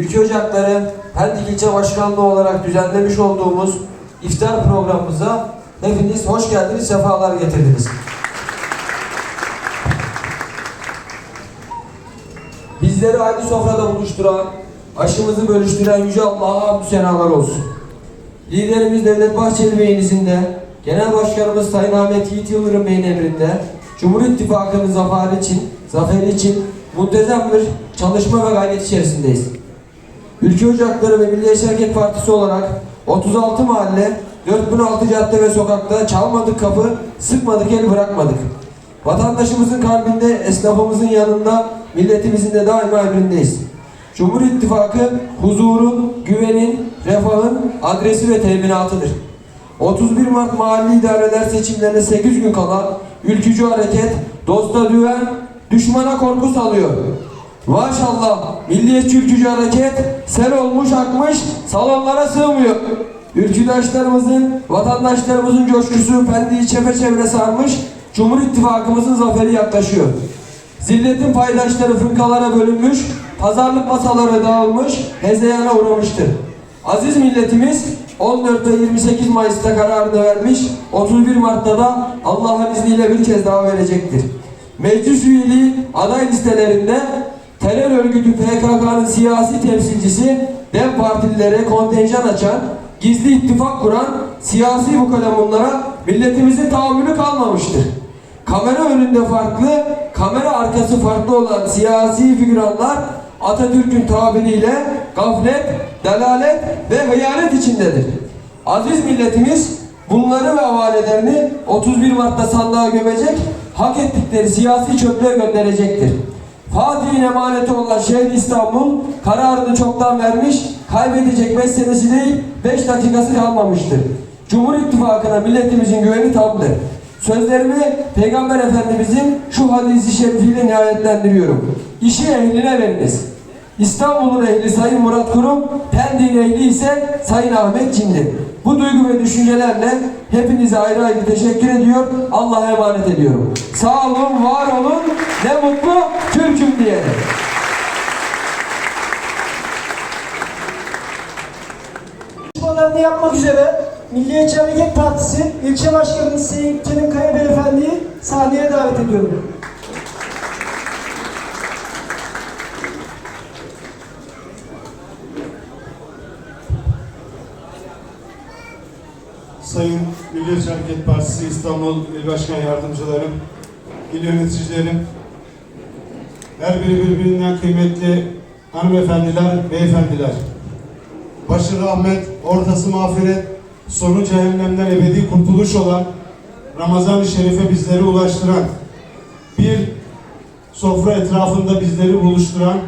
Ülke Ocakları Pendik İlçe Başkanlığı olarak düzenlemiş olduğumuz iftar programımıza hepiniz hoş geldiniz, sefalar getirdiniz. Bizleri aynı sofrada buluşturan, aşımızı bölüştüren Yüce Allah'a hamdü senalar olsun. Liderimiz Devlet Bahçeli Bey'in Genel Başkanımız Sayın Ahmet Yiğit Yıldırım Bey'in emrinde, Cumhur İttifakı'nın zaferi için, zaferi için muntezam bir çalışma ve gayret içerisindeyiz. Ülke Ocakları ve Milliyetçi Hareket Partisi olarak 36 mahalle, 4006 cadde ve sokakta çalmadık kapı, sıkmadık el bırakmadık. Vatandaşımızın kalbinde, esnafımızın yanında, milletimizin de daima emrindeyiz. Cumhur İttifakı huzurun, güvenin, refahın adresi ve teminatıdır. 31 Mart mahalli idareler seçimlerine 8 gün kala ülkücü hareket dosta güven, düşmana korku salıyor. Maşallah milliyetçi ülkücü hareket sel olmuş akmış salonlara sığmıyor. Ülküdaşlarımızın, vatandaşlarımızın coşkusu Pendik'i çepeçevre sarmış, Cumhur İttifakımızın zaferi yaklaşıyor. Zilletin paydaşları fırkalara bölünmüş, pazarlık masaları dağılmış, hezeyana uğramıştır. Aziz milletimiz 14 ve 28 Mayıs'ta kararını vermiş, 31 Mart'ta da Allah'ın izniyle bir kez daha verecektir. Meclis üyeliği aday listelerinde terör örgütü PKK'nın siyasi temsilcisi DEM partililere kontenjan açan, gizli ittifak kuran siyasi bu kalemunlara milletimizin tahammülü kalmamıştır. Kamera önünde farklı, kamera arkası farklı olan siyasi figüranlar Atatürk'ün tabiriyle gaflet, dalalet ve hıyanet içindedir. Aziz milletimiz bunları ve havalelerini 31 Mart'ta sandığa gömecek, hak ettikleri siyasi çöplüğe gönderecektir. Fatih'in emaneti olan şehir İstanbul kararını çoktan vermiş, kaybedecek 5 senesi değil 5 dakikası kalmamıştır. Cumhur İttifakı'na milletimizin güveni tamdır. Sözlerimi Peygamber Efendimizin şu hadisi şerifiyle nihayetlendiriyorum. İşi ehline veriniz. İstanbul'un ehli Sayın Murat Kurum, Pendik'in ehli ise Sayın Ahmet Çinli. Bu duygu ve düşüncelerle hepinize ayrı ayrı teşekkür ediyor, Allah'a emanet ediyorum. Sağ olun, var olun, ne mutlu Türk'üm diyelim. Çalışmalarını yapmak üzere Milliyetçi Hareket Partisi ilçe başkanımız Sayın Kerim Kaya Beyefendi'yi sahneye davet ediyorum. Sayın Milliyetçi Hareket Partisi İstanbul İl Başkan Yardımcılarım, il yöneticilerim, her biri birbirinden kıymetli hanımefendiler, beyefendiler. Başı rahmet, ortası mağfiret, sonu cehennemden ebedi kurtuluş olan Ramazan-ı Şerif'e bizleri ulaştıran, bir sofra etrafında bizleri buluşturan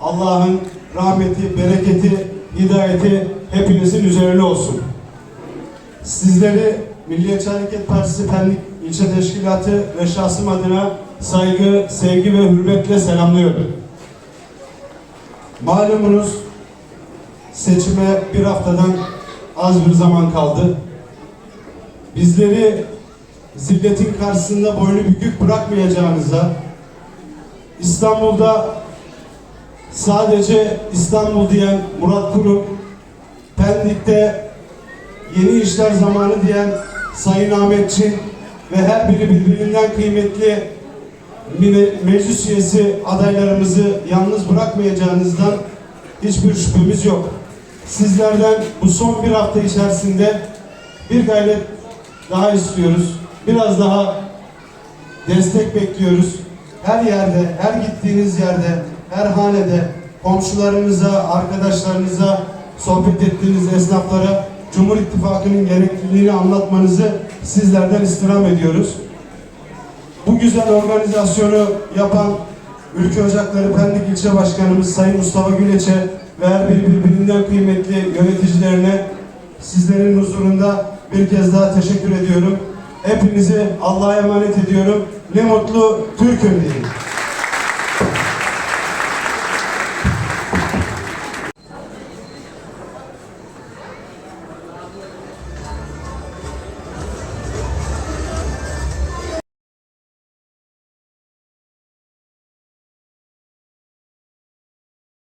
Allah'ın rahmeti, bereketi, hidayeti hepinizin üzerine olsun. Sizleri Milliyetçi Hareket Partisi Pendik İlçe Teşkilatı ve şahsım adına saygı, sevgi ve hürmetle selamlıyorum. Malumunuz seçime bir haftadan az bir zaman kaldı. Bizleri zilletin karşısında boynu bükük bırakmayacağınıza, İstanbul'da sadece İstanbul diyen Murat Kurum, Pendik'te yeni işler zamanı diyen Sayın Ahmetçin ve her biri birbirinden kıymetli meclis üyesi adaylarımızı yalnız bırakmayacağınızdan hiçbir şüphemiz yok. Sizlerden bu son bir hafta içerisinde bir gayret daha istiyoruz. Biraz daha destek bekliyoruz. Her yerde, her gittiğiniz yerde, her hanede komşularınıza, arkadaşlarınıza, sohbet ettiğiniz esnaflara Cumhur İttifakı'nın gerekliliğini anlatmanızı sizlerden istirham ediyoruz. Bu güzel organizasyonu yapan Ülke Ocakları Pendik İlçe Başkanımız Sayın Mustafa Güleç'e ve her biri birbirinden kıymetli yöneticilerine sizlerin huzurunda bir kez daha teşekkür ediyorum. Hepinizi Allah'a emanet ediyorum. Ne mutlu Türk'üm diyeyim.